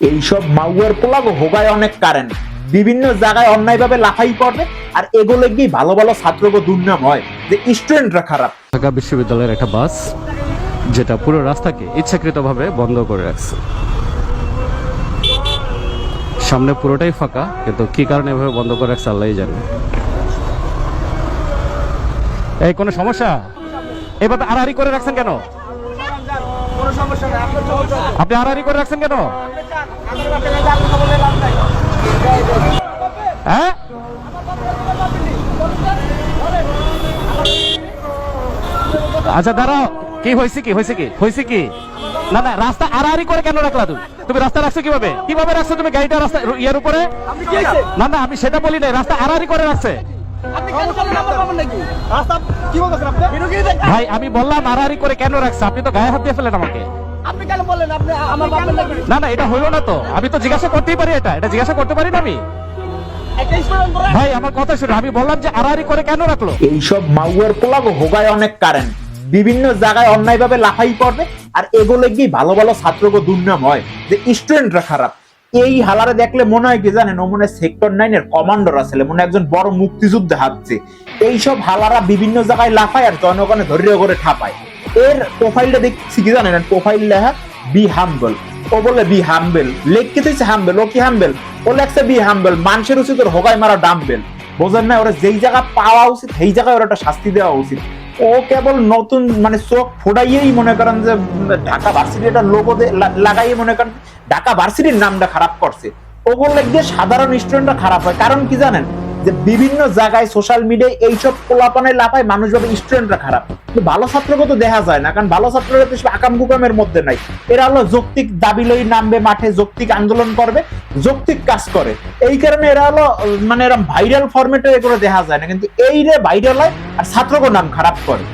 এইসব মাউয়ার পোলাগো হোগায় অনেক কারেন্ট বিভিন্ন জায়গায় অন্যায়ভাবে লাফাই পড়বে আর এগুলো গিয়ে ভালো ভালো ছাত্রকে দুর্নাম হয় যে স্টুডেন্টরা খারাপ। ঢাকা বিশ্ববিদ্যালয়ের একটা বাস যেটা পুরো রাস্তাকে ইচ্ছাকৃতভাবে বন্ধ করে রাখছে। সামনে পুরোটাই ফাঁকা, কিন্তু কি কারণে এভাবে বন্ধ করে রাখছে আল্লাহ জানে। এই, কোনো সমস্যা? এভাবে আড়াআড়ি করে রাখছেন কেন কোনো সমস্যা নাই আপনার জন্য চলবে। আপনি আড়াআড়ি করে রাখছেন কেন। হ্যাঁ? আচ্ছা দাঁড়াও। কি হয়েছে কি? হয়েছে কি? হয়েছে কি? না না রাস্তা আড়াআড়ি করে কেন রাখলা তুমি? তুমি রাস্তা রাখছো কীভাবে? কীভাবে রাখছো তুমি গাড়িটা রাস্তা ইয়ের উপরে? না না আমি সেটা বলি নাই। রাস্তা আড়াআড়ি করে রাখছে। কি? ভাই আমি বললাম করে কেন রাখছে? আপনি তো গায়ে হাত দিয়ে ফেলেন আমাকে। আপনি কেন বললেন আপনি আমার বাবার নাকি? না না এটা হইল না তো। আমি তো জিজ্ঞাসা করতেই পারি এটা। এটা জিজ্ঞাসা করতে পারি না আমি। ভাই আমার কথা শুনে আমি বললাম যে আড়াআড়ি করে কেন রাখল? এইসব মাউয়ার পোলাগো হোগায় অনেক কারেন্ট বিভিন্ন জায়গায় অন্যায়ভাবে লাফাই পড়বে। আর এগুলো গিয়ে ভালো ভালো ছাত্রকে দুর্নাম হয়? যে স্টুডেন্টরা খারাপ। এই হালারে দেখলে মনে হয় কি জানেন? ও মনে সেক্টর নাইনের কমান্ডার আসলে মনে একজন বড় মুক্তিযুদ্ধে হাঁটছে। এইসব হালারা বিভিন্ন জায়গায় লাফায় আর জনগণে ধৈর্য করে ঠাপায়। এর প্রোফাইলটা দেখছি কি জানেন? প্রোফাইল লেখা বি হাম্বল। ও বলে বি হাম্বেল। লেখকে দিচ্ছে হাম্বেল। ও কি হাম্বেল? ও লেখছে বি হাম্বেল। মানুষের উচিত ওর হোগায় মারা ডাম্বেল। বোঝেন না, ওরা যেই জায়গা পাওয়া উচিত, সেই জায়গায় ওর একটা শাস্তি দেওয়া উচিত। ও কেবল নতুন মানে চোখ ফোটাইয়েই মনে করেন যে, ঢাকা ভার্সিটি একটা লোগো লাগাইয়ে মনে করেন, ঢাকা ভার্সিটির নামটা খারাপ করছে। ওগুলো দিয়ে সাধারণ স্টুডেন্টরা খারাপ হয়। কারণ কি জানেন? যে বিভিন্ন জায়গায় সোশ্যাল মিডিয়ায় এইসব পোলাপানে লাফায় মানুষ ভাবে স্টুডেন্টরা খারাপ। ভালো ছাত্রকে তো দেখা যায় না, কারণ ভালো ছাত্ররা তো আকাম কুকামের মধ্যে নাই। এরা হলো যৌক্তিক দাবি লই নামবে মাঠে, যৌক্তিক আন্দোলন করবে, যৌক্তিক কাজ করে। এই কারণে এরা হলো মানে এরা ভাইরাল ফরম্যাটে এগুলো দেখা যায় না, কিন্তু এই রে ভাইরাল হয় আর ছাত্রকে নাম খারাপ করে।